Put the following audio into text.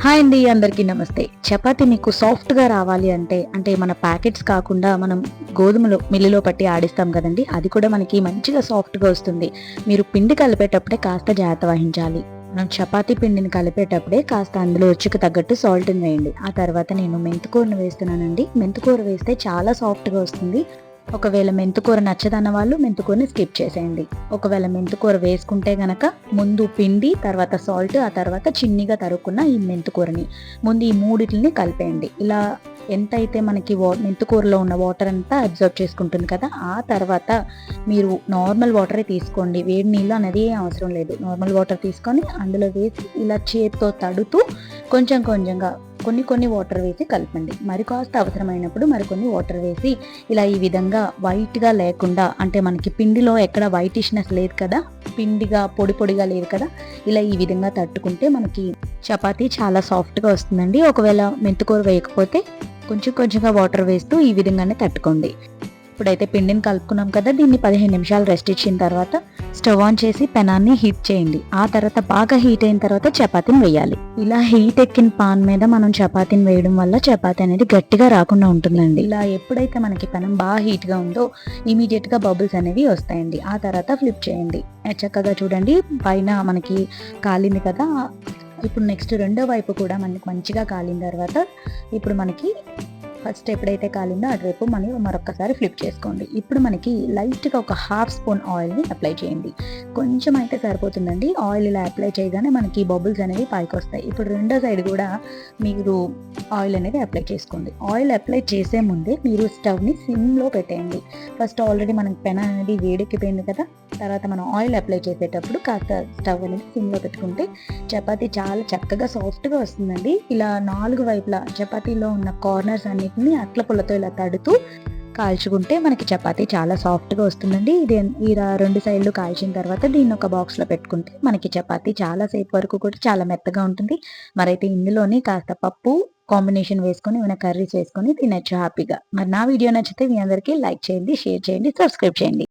Hi అండి అందరికీ నమస్తే. చపాతి మీకు సాఫ్ట్గా రావాలి అంటే అంటే మన ప్యాకెట్స్ కాకుండా మనం గోధుమలు మిల్లులో పట్టి ఆడిస్తాం కదండి అది కూడా మనకి మంచిగా సాఫ్ట్గా వస్తుంది. మీరు పిండి కలిపేటప్పుడే కాస్త జాగ్రత్త వహించాలి. మనం చపాతీ పిండిని కలిపేటప్పుడే కాస్త అందులో రుచికి తగ్గట్టు సాల్ట్ని వేయండి. ఆ తర్వాత నేను మెంతుకూరను వేస్తున్నానండి. మెంతుకూర వేస్తే చాలా సాఫ్ట్గా వస్తుంది. ఒకవేళ మెంతుకూర నచ్చదన్న వాళ్ళు మెంతుకూరని స్కిప్ చేసేయండి. ఒకవేళ మెంతుకూర వేసుకుంటే గనక ముందు పిండి తర్వాత సాల్ట్ ఆ తర్వాత చిన్నిగా తరుక్కున్న ఈ మెంతుకూరని ముందు ఈ మూడిటిని కలిపేయండి. ఇలా ఎంత అయితే మనకి వా మెంతుకూరలో ఉన్న వాటర్ అంతా అబ్జర్వ్ చేసుకుంటుంది కదా ఆ తర్వాత మీరు నార్మల్ వాటరే తీసుకోండి. వేడి నీళ్ళు అనేది ఏం అవసరం లేదు. నార్మల్ వాటర్ తీసుకొని అందులో వేసి ఇలా చేతితో తడుతూ కొంచెం కొంచెంగా కొన్ని కొన్ని వాటర్ వేసి కలపండి. మరి కాస్త అవసరమైనప్పుడు మరికొన్ని వాటర్ వేసి ఇలా ఈ విధంగా వైట్గా లేకుండా అంటే మనకి పిండిలో ఎక్కడ వైటిష్నెస్ లేదు కదా పిండిగా పొడి పొడిగా లేదు కదా ఇలా ఈ విధంగా తట్టుకుంటే మనకి చపాతీ చాలా సాఫ్ట్గా వస్తుందండి. ఒకవేళ మెంతుకూర వేయకపోతే కొంచెం కొంచెంగా వాటర్ వేస్తూ ఈ విధంగానే తట్టుకోండి. ఇప్పుడైతే పిండిని కలుపుకున్నాం కదా దీన్ని పదిహేను నిమిషాలు రెస్ట్ ఇచ్చిన తర్వాత స్టవ్ ఆన్ చేసి పెనాన్ని హీట్ చేయండి. ఆ తర్వాత బాగా హీట్ అయిన తర్వాత చపాతీని వేయాలి. ఇలా హీట్ ఎక్కిన పాన్ మీద మనం చపాతీని వేయడం వల్ల చపాతీ అనేది గట్టిగా రాకుండా ఉంటుందండి. ఇలా ఎప్పుడైతే మనకి పెనం బాగా హీట్గా ఉందో ఇమీడియట్గా బబుల్స్ అనేవి వస్తాయండి. ఆ తర్వాత ఫ్లిప్ చేయండి. చక్కగా చూడండి పైన మనకి కాలింది కదా. ఇప్పుడు నెక్స్ట్ రెండో వైపు కూడా మనకి మంచిగా కాలిన తర్వాత ఇప్పుడు మనకి ఫస్ట్ ఎప్పుడైతే కాలిందో అటువైపు మనం మరొకసారి ఫ్లిప్ చేసుకోండి. ఇప్పుడు మనకి లైట్గా ఒక హాఫ్ స్పూన్ ఆయిల్ని అప్లై చేయండి. కొంచెం అయితే సరిపోతుందండి. ఆయిల్ ఇలా అప్లై చేయగానే మనకి బబుల్స్ అనేవి పైకి వస్తాయి. ఇప్పుడు రెండో సైడ్ కూడా మీరు ఆయిల్ అనేది అప్లై చేసుకోండి. ఆయిల్ అప్లై చేసే ముందే మీరు స్టవ్ని సిమ్లో పెట్టేయండి. ఫస్ట్ ఆల్రెడీ మనకి పెన అనేది వేడెక్కిపోయింది కదా తర్వాత మనం ఆయిల్ అప్లై చేసేటప్పుడు కాస్త స్టవ్ అనేది సిమ్లో పెట్టుకుంటే చపాతీ చాలా చక్కగా సాఫ్ట్గా వస్తుందండి. ఇలా నాలుగు వైపులా చపాతీలో ఉన్న కార్నర్స్ అన్ని అన్నిటిని అట్ల పుల్లతో ఇలా తడుతూ కాల్చుకుంటే మనకి చపాతీ చాలా సాఫ్ట్గా వస్తుందండి. ఇది ఈ రెండు సైడ్లు కాల్చిన తర్వాత దీన్ని ఒక బాక్స్లో పెట్టుకుంటే మనకి చపాతీ చాలా సేపు వరకు కూడా చాలా మెత్తగా ఉంటుంది. మరైతే ఇందులోనే కాస్త పప్పు కాంబినేషన్ వేసుకొని ఏమైనా కర్రీస్ వేసుకొని తినచ్చు హ్యాపీగా. మరి నా వీడియో నచ్చితే మీ అందరికీ లైక్ చేయండి షేర్ చేయండి సబ్స్క్రైబ్ చేయండి.